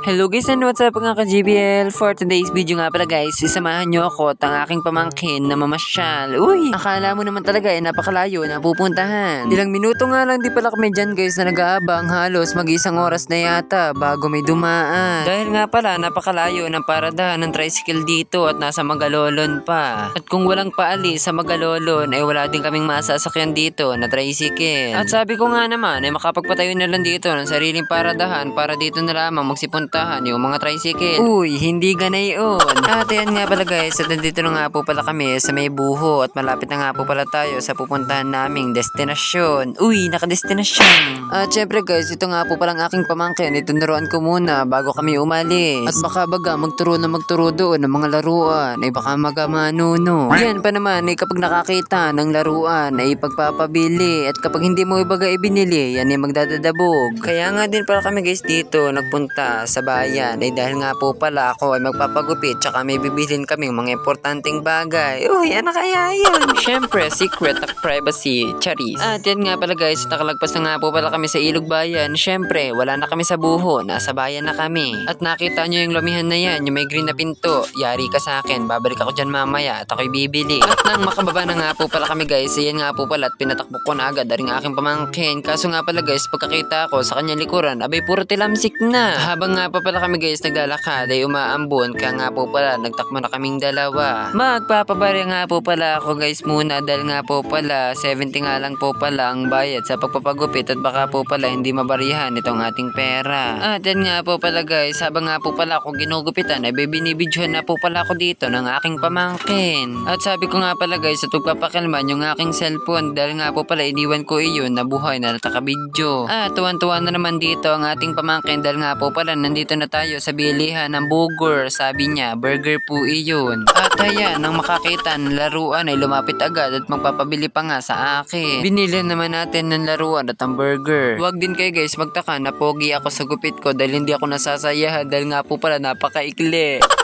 Hello guys and what's up mga ka-GBL? For today's video nga pala guys, isamahan nyo ako at ang aking pamangkin na mamasyal. Uy, akala mo naman talaga eh napakalayo na pupuntahan. Ilang minuto nga lang di pala kami dyan guys na nag-aabang halos mag-isang oras na yata bago may dumaan. Dahil nga pala napakalayo ng paradahan ng tricycle dito at nasa Magalolon pa. At kung walang paali sa Magalolon ay wala din kaming masasakyan dito na tricycle. At sabi ko nga naman ay makapagpatayo na lang dito ng sariling paradahan para dito na lamang magsipuntahan yung mga tricycle. Uy, hindi ganay yun. At yan nga pala guys, at nandito na nga po pala kami sa may buho at malapit na nga po pala tayo sa pupuntahan naming destinasyon. Uy, nakadestinasyon. At syempre guys, ito nga po palang aking pamangkin. Itunuruan ko muna bago kami umalis. At baka baga magturo na magturo doon ng mga laruan. Ay baka magamanuno. Yan pa naman ay kapag nakakita ng laruan ay pagpapabili. At kapag hindi mo ibaga ibinili, yan ay magdadadabog. Kaya nga din pala kami guys dito nagpunta sa bayan. Ay dahil nga po pala ako ay magpapagupit tsaka may bibilhin kaming mga importanteng bagay. Uy, ano kaya yun? Siyempre, secret at privacy. Charis. At yan nga pala guys, nakalagpas na nga po pala kami sa Ilog Bayan. Siyempre, wala na kami sa buho. Nasa bayan na kami. At nakita nyo yung lumihan na yan, yung may green na pinto. Yari ka sa akin, babalik ako dyan mamaya at ako'y bibili. At nang makababa na nga po pala kami guys, ayan nga po pala at pinatakbo ko na agad daring aking pamangkin. Kaso nga pala guys, pagkakita ko sa kanyang likuran, abay puro tilamsik na. Habang nga pa pala kami guys naglalakad ay umaambon, kaya nga po pala nagtakbo na kaming dalawa. Magpapabari nga po pala ako guys muna dahil nga po pala 70 nga lang po pala ang bayad sa pagpapagupit at baka po pala hindi mabarihan itong ating pera. At yan nga po pala guys, habang nga po pala ako ginugupitan ay binibidyohan na po pala ako dito ng aking pamangkin. At sabi ko nga pala guys, at pagpapakalman yung aking cellphone dahil nga po pala iniwan ko iyon na buhay na natakabidyo. At tuwan-tuwa na naman dito ang ating pamangkin dahil nga po pala nandito na tayo sa bilihan ng burger. Sabi niya, burger po iyon. At ayan, nang makakita ng laruan ay lumapit agad at magpapabili pa nga sa akin. Binili naman natin ng laruan at ang burger. Huwag din kayo guys magtaka na pogi ako sa gupit ko dahil hindi ako nasasayahan dahil nga po pala napakaikli.